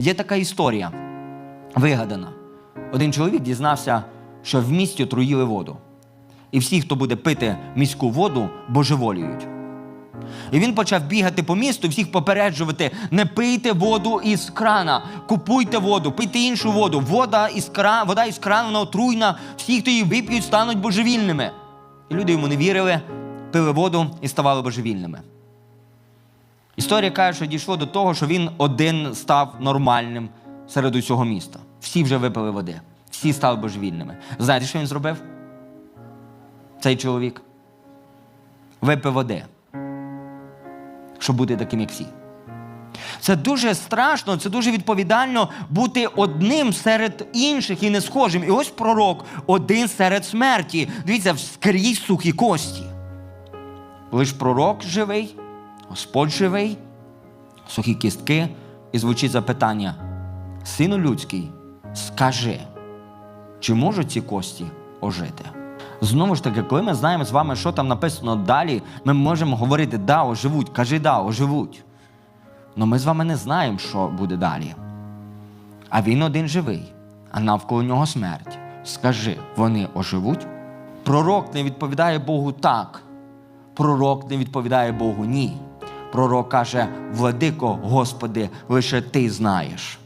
Є така історія вигадана. Один чоловік дізнався, що в місті отруїли воду. І всі, хто буде пити міську воду, божеволіють. І він почав бігати по місту, всіх попереджувати: не пийте воду із крана, купуйте воду, пийте іншу воду. Вода із крана, вода із крану вона отруйна, всі, хто її вип'ють, стануть божевільними. І люди йому не вірили, пили воду і ставали божевільними. Історія каже, що дійшло до того, що він один став нормальним серед усього міста. Всі вже випили води, всі стали божевільними. Знаєте, що він зробив? Цей чоловік випив води, щоб бути таким, як всі. Це дуже страшно, це дуже відповідально бути одним серед інших і не схожим. І ось пророк один серед смерті. Дивіться, скрізь сухі кості. Лиш пророк живий, Господь живий, сухі кістки, і звучить запитання: Сину людський, скажи, чи можуть ці кості ожити? Знову ж таки, коли ми знаємо з вами, що там написано далі, ми можемо говорити да, оживуть, кажи да, оживуть. Але ми з вами не знаємо, що буде далі. А він один живий, а навколо нього смерть. Скажи, вони оживуть? Пророк не відповідає Богу так. Пророк не відповідає Богу ні. Пророк каже: Владико, Господи, лише ти знаєш.